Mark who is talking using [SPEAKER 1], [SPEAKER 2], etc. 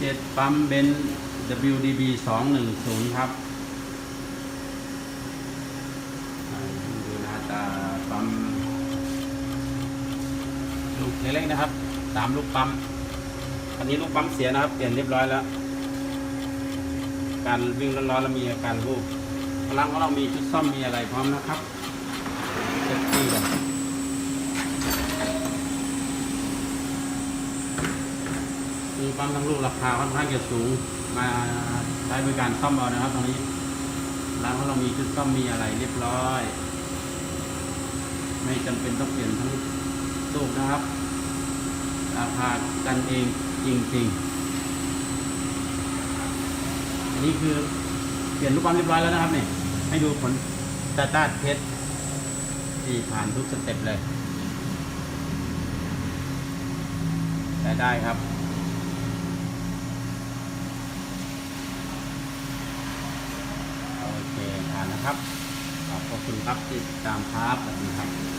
[SPEAKER 1] เจ็ดปั๊มเบน WDB สองหนึ่งศูนย์ครับดูหน้าตาปั๊มลูกเล็กๆนะครับสามลูกปั๊ม อันนี้ลูกปั๊มเสียนะครับ เปลี่ยนเรียบร้อยแล้ว การวิ่งร้อนๆแล้วมีอาการรูปพลังของเรามีชุดซ่อมมีอะไรพร้อมนะครับเซ็ตที่เลย ปั๊มทั้งลูกราคาค่อนข้างจะสูงมาใช้บริการซ่อมเอานะครับตรงนี้ร้านของเรามีชุดซ่อมมีอะไรเรียบร้อย ไม่จำเป็นต้องเปลี่ยนทั้งลูกนะครับ ราคากันเองจริงๆอันนี้คือเปลี่ยนลูกปั๊มเรียบร้อยแล้วนะครับนี่ให้ดูผลตาร์ทเทสที่ผ่านทุกสเต็ปเลยได้ได้ครับ โอเคผ่า นะครับ ขอบคุณครับที่ติดตามครับสวัสดีครับ